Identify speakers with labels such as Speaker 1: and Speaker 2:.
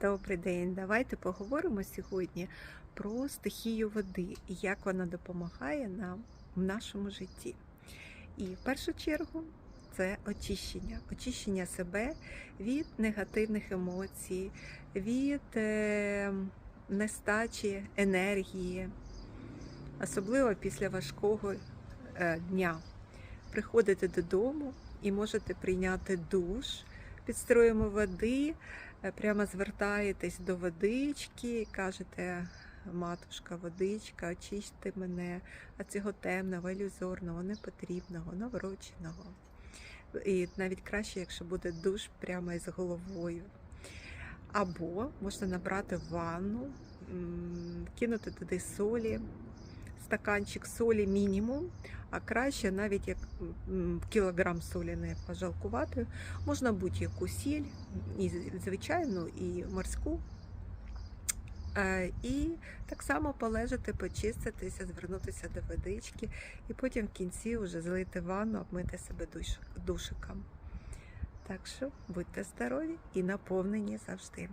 Speaker 1: Добрий день. Давайте поговоримо сьогодні про стихію води і як вона допомагає нам в нашому житті. І в першу чергу це очищення, очищення себе від негативних емоцій, від е, нестачі енергії, особливо після важкого е, дня. Приходите додому і можете прийняти душ під строєм води, е, прямо звертаєтесь до водички, кажете, матушка, водичка, очисти мене, а цього темного, ілюзорного, непотрібного, навороченого. І навіть краще, якщо буде душ прямо із головою. Або можна набрати ванну, кинути туди солі, стаканчик солі мінімум, а краще навіть як кілограм солі не пожалкувати, можна будь-яку сіль, і звичайну, і морську. Е, І так само полежати, почиститися, звернутися до водички, і потім в кінці вже злити ванну, обмити себе душиком. Так що будьте здорові і наповнені завжди.